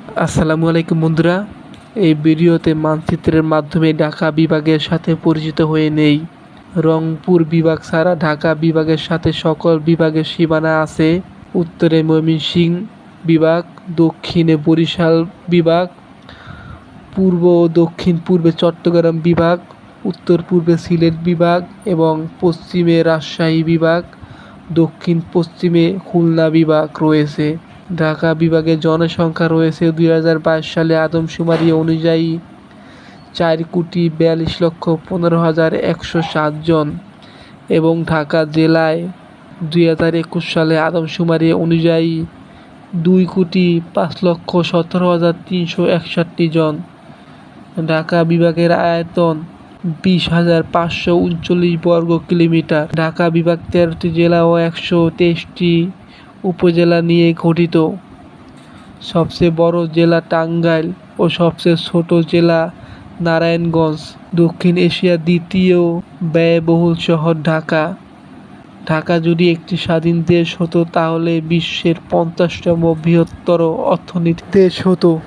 আসসালামু আলাইকুম বন্ধুরা। এই ভিডিওতে মানচিত্রের মাধ্যমে ঢাকা বিভাগের সাথে পরিচিত হয়ে নেই। রংপুর বিভাগ ছাড়া ঢাকা বিভাগের সাথে সকল বিভাগের সীমানা আছে। উত্তরে ময়মনসিংহ বিভাগ, দক্ষিণে বরিশাল বিভাগ, পূর্ব ও দক্ষিণ পূর্বে চট্টগ্রাম বিভাগ, উত্তর পূর্বে সিলেট বিভাগ এবং পশ্চিমে রাজশাহী বিভাগ, দক্ষিণ পশ্চিমে খুলনা বিভাগ রয়েছে। ঢাকা বিভাগে জনসংখ্যা রয়েছে দুই হাজার বাইশ সালে আদমশুমারি অনুযায়ী চার কোটি বিয়াল্লিশ লক্ষ পনেরো হাজার একশো সাত জন এবং ঢাকা জেলায় দুই হাজার একুশ সালে আদমশুমারি অনুযায়ী দুই কোটি পাঁচ লক্ষ সতেরো হাজার তিনশো একষট্টি জন। ঢাকা বিভাগের আয়তন বিশ হাজার পাঁচশো উনচল্লিশ বর্গ কিলোমিটার। ঢাকা বিভাগ তেরোটি জেলা ও একশো তেইশটি উপজেলা নিয়ে গঠিত। সবচেয়ে বড় জেলা টাঙ্গাইল ও সবচেয়ে ছোট জেলা নারায়ণগঞ্জ। দক্ষিণ এশিয়ার দ্বিতীয় ব্যয়বহুল শহর ঢাকা। ঢাকা যদি একটি স্বাধীন দেশ হতো, তাহলে বিশ্বের পঞ্চাশতম বৃহত্তর অর্থনীতি দেশ হতো।